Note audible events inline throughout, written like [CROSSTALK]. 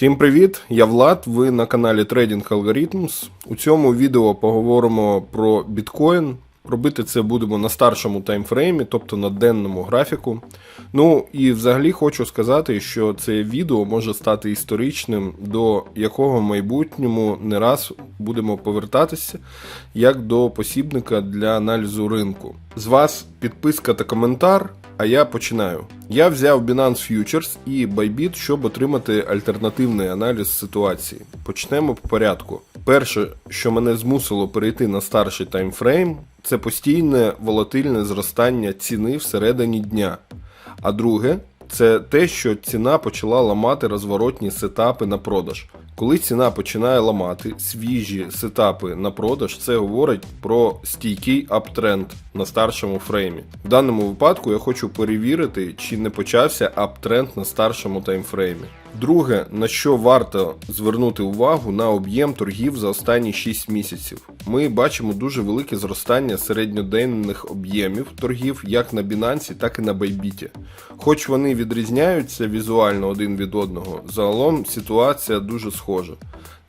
Всім привіт! Я Влад. Ви на каналі Trading Algorithms. У цьому відео поговоримо про біткоін. Робити це будемо на старшому таймфреймі, тобто на денному графіку. Ну і взагалі хочу сказати, що це відео може стати історичним, до якого в майбутньому не раз будемо повертатися, як до посібника для аналізу ринку. З вас підписка та коментар. А я починаю. Я взяв Binance Futures і Bybit, щоб отримати альтернативний аналіз ситуації. Почнемо по порядку. Перше, що мене змусило перейти на старший таймфрейм, це постійне волатильне зростання ціни всередині дня. А друге, це те, що ціна почала ламати розворотні сетапи на продаж. Коли ціна починає ламати свіжі сетапи на продаж, це говорить про стійкий аптренд на старшому фреймі. В даному випадку я хочу перевірити, чи не почався аптренд на старшому таймфреймі. Друге, на що варто звернути увагу на об'єм торгів за останні 6 місяців. Ми бачимо дуже велике зростання середньоденних об'ємів торгів як на Binance, так і на Bybit. Хоч вони відрізняються візуально один від одного, загалом ситуація дуже схожа.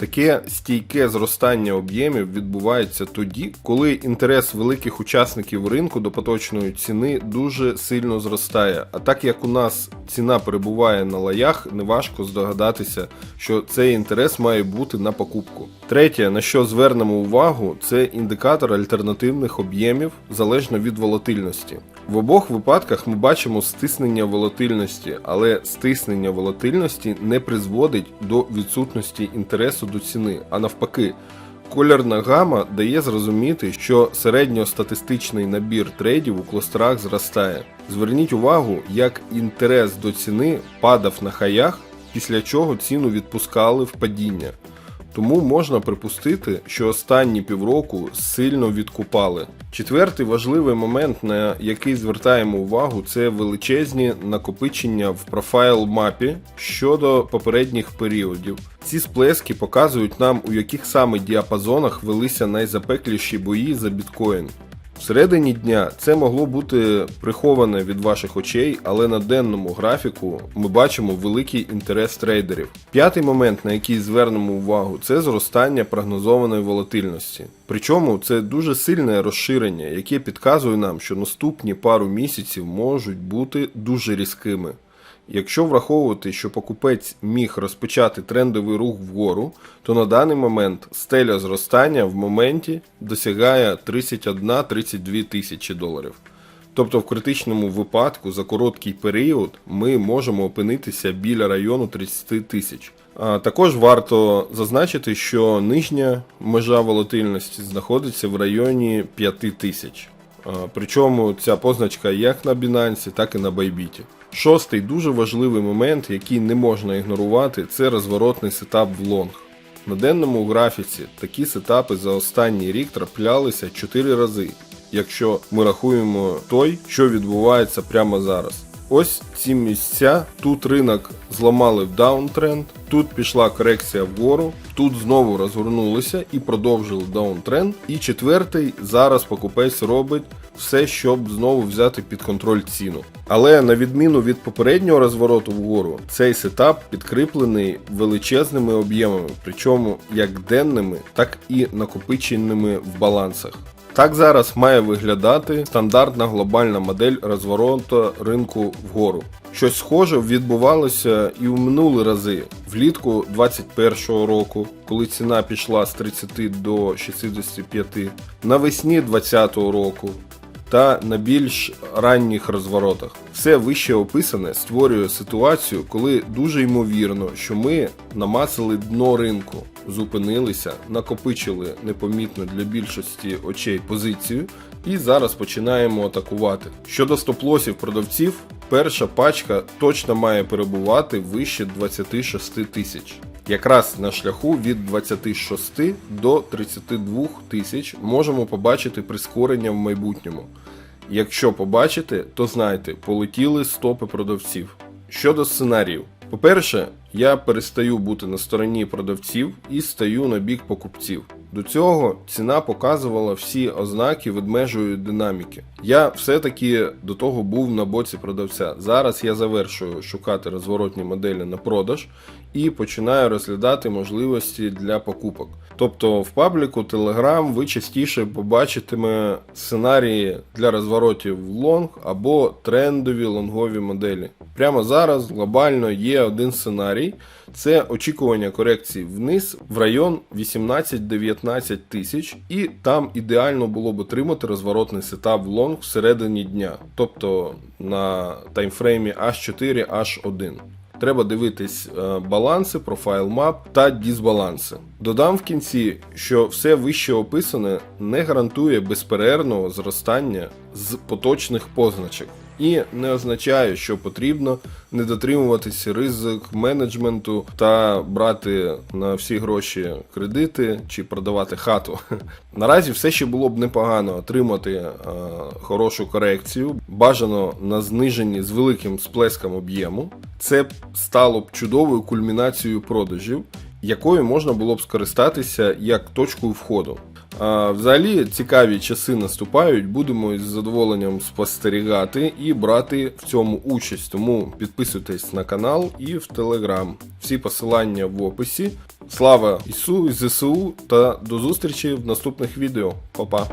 Таке стійке зростання об'ємів відбувається тоді, коли інтерес великих учасників ринку до поточної ціни дуже сильно зростає. А так як у нас ціна перебуває на лаях, неважко здогадатися, що цей інтерес має бути на покупку. Третє, на що звернемо увагу, це індикатор альтернативних об'ємів залежно від волатильності. В обох випадках ми бачимо стиснення волатильності, але стиснення волатильності не призводить до відсутності інтересу до ціни, а навпаки. Кольорна гама дає зрозуміти, що середньостатистичний набір трейдів у кластерах зростає. Зверніть увагу, як інтерес до ціни падав на хаях, після чого ціну відпускали в падіння. Тому можна припустити, що останні півроку сильно відкупали. Четвертий важливий момент, на який звертаємо увагу, це величезні накопичення в профайл мапі щодо попередніх періодів. Ці сплески показують нам, у яких саме діапазонах велися найзапекліші бої за біткоін. Всередині дня це могло бути приховане від ваших очей, але на денному графіку ми бачимо великий інтерес трейдерів. П'ятий момент, на який звернемо увагу, це зростання прогнозованої волатильності. Причому це дуже сильне розширення, яке підказує нам, що наступні пару місяців можуть бути дуже різкими. Якщо враховувати, що покупець міг розпочати трендовий рух вгору, то на даний момент стеля зростання в моменті досягає 31-32 тисячі доларів. Тобто в критичному випадку за короткий період ми можемо опинитися біля району 30 тисяч. Також варто зазначити, що нижня межа волатильності знаходиться в районі 5 тисяч. Причому ця позначка як на Binance, так і на Bybit. Шостий дуже важливий момент, який не можна ігнорувати, це розворотний сетап в лонг. На денному графіці такі сетапи за останній рік траплялися 4 рази, якщо ми рахуємо той, що відбувається прямо зараз. Ось ці місця, тут ринок зламали в даунтренд, тут пішла корекція вгору, тут знову розгорнулися і продовжили даунтренд. І четвертий зараз покупець робить все, щоб знову взяти під контроль ціну. Але на відміну від попереднього розвороту вгору, цей сетап підкріплений величезними об'ємами, причому як денними, так і накопиченими в балансах. Так зараз має виглядати стандартна глобальна модель розвороту ринку вгору. Щось схоже відбувалося і у минулі рази, влітку 2021 року, коли ціна пішла з 30 до 65, навесні 2020 року та на більш ранніх розворотах. Все вище описане створює ситуацію, коли дуже ймовірно, що ми намацали дно ринку, зупинилися, накопичили непомітно для більшості очей позицію і зараз починаємо атакувати. Щодо стоп-лосів продавців, перша пачка точно має перебувати вище 26 тисяч. Якраз на шляху від 26 до 32 тисяч можемо побачити прискорення в майбутньому. Якщо побачите, то знайте, полетіли стопи продавців. Щодо сценаріїв, По-перше, я перестаю бути на стороні продавців і стаю на бік покупців. До цього ціна показувала всі ознаки відмежої динаміки. Я все-таки до того був на боці продавця. Зараз я завершую шукати розворотні моделі на продаж і починаю розглядати можливості для покупок. Тобто в пабліку Telegram ви частіше побачитиме сценарії для розворотів в лонг або трендові лонгові моделі. Прямо зараз глобально є один сценарій. Це очікування корекції вниз в район 18-19 тисяч, і там ідеально було б отримати розворотний сетап в лонг всередині дня, тобто на таймфреймі H4, H1. Треба дивитись е, баланси, профайл мап та дисбаланси. Додам в кінці, що все вище описане не гарантує безперервного зростання з поточних позначок і не означає, що потрібно не дотримуватися ризик менеджменту та брати на всі гроші кредити чи продавати хату. [LAUGHS] Наразі все ще було б непогано отримати е, хорошу корекцію, бажано на зниженні з великим сплеском об'єму. Це стало б чудовою кульмінацією продажів, якою можна було б скористатися як точкою входу. Взагалі цікаві часи наступають, будемо із задоволенням спостерігати і брати в цьому участь. Тому підписуйтесь на канал і в Телеграм. Всі посилання в описі. Слава Ісу ЗСУ та до зустрічі в наступних відео. Па-па!